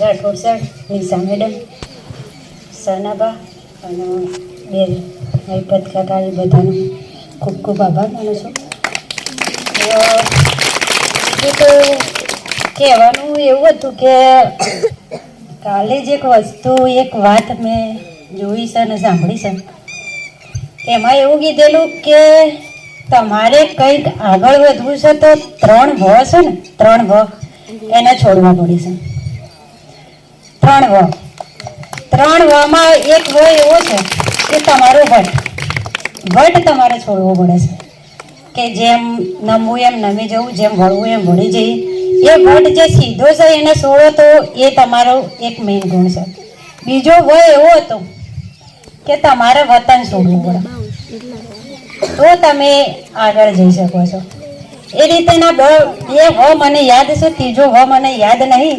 Rathod sir Nisha madam, Sanaba અને બેન મારી પત્રકારી બધાનો ખૂબ ખૂબ આભાર માનું છું. તો કહેવાનું એવું હતું કે કાલે જ એક વસ્તુ, એક વાત મેં જોઈ છે અને સાંભળી છે. એમાં એવું કીધેલું કે તમારે કંઈક આગળ વધવું છે તો ત્રણ ભ છે ને, ત્રણ ભ એને છોડવા પડે છે. ત્રણ વ. ત્રણ વમાં એક વ એવો છે કે તમારો વટ. વટ તમારે છોડવો પડે છે. કે જેમ નમવું એમ નમી જવું, જેમ વળવું એમ વળી જઈએ એ વટ જે સીધો છે એને છોડો તો એ તમારો એક મેઇન ગુણ છે. બીજો વ એવો હતો કે તમારે વતન છોડવું પડે. તો તમે આગળ જઈ શકો છો. એ રીતેના બહુ બે હો મને યાદ છે, ત્રીજો હો મને યાદ નહીં,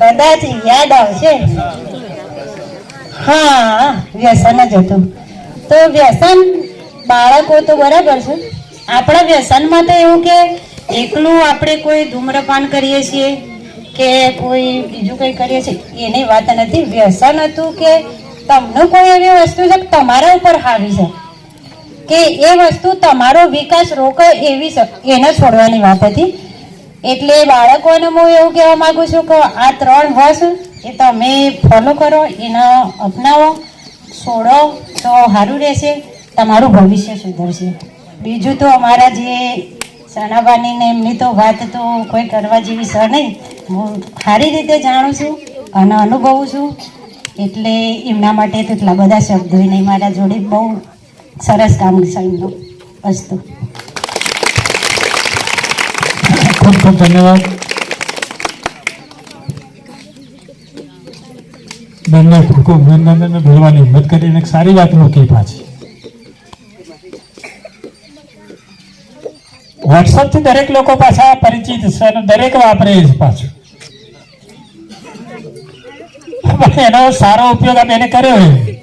કદાચ યાદ આવશે. હા, વ્યસન જ હતું. તો વ્યસન બાળકો તો બરાબર છે. આપણા વ્યસનમાં તો એવું કે એકલું આપણે કોઈ ધૂમ્રપાન કરીએ છીએ કે કોઈ બીજું કંઈ કરીએ છીએ, એની વાત નથી. વ્યસન હતું કે તમને કોઈ એવી વસ્તુ છે તમારા ઉપર હાવી છે. કે એ વસ્તુ તમારો વિકાસ રોકે એવી એને છોડવાની વાત હતી. એટલે બાળકોને હું એવું કહેવા માંગુ છું કે આ ત્રણ વર્ષ એ તમે ફોલો કરો, એને અપનાવો, છોડો તો સારું રહેશે, તમારું ભવિષ્ય સુધરશે. બીજું તો અમારા જે સનાબાની ને એમની તો વાત તો કોઈ કરવા જેવી સ નહીં. હું સારી રીતે જાણું છું અને અનુભવું છું. એટલે એમના માટે તો એટલા બધા શબ્દો નહીં મારા જોડે. બહુ સરસ કામ સાહેબનું અસ્તુ ખૂબ ખૂબ ધન્યવાદ. બંને ખૂબ ખૂબ અભિનંદન બોલવાની હિંમત કરીને એક સારી વાત મૂકી પાછી વોટ્સઅપથી દરેક લોકો પાછા પરિચિત છે અને દરેક વાપરે છે પાછું. એનો સારો ઉપયોગ અમે એને કર્યો છે.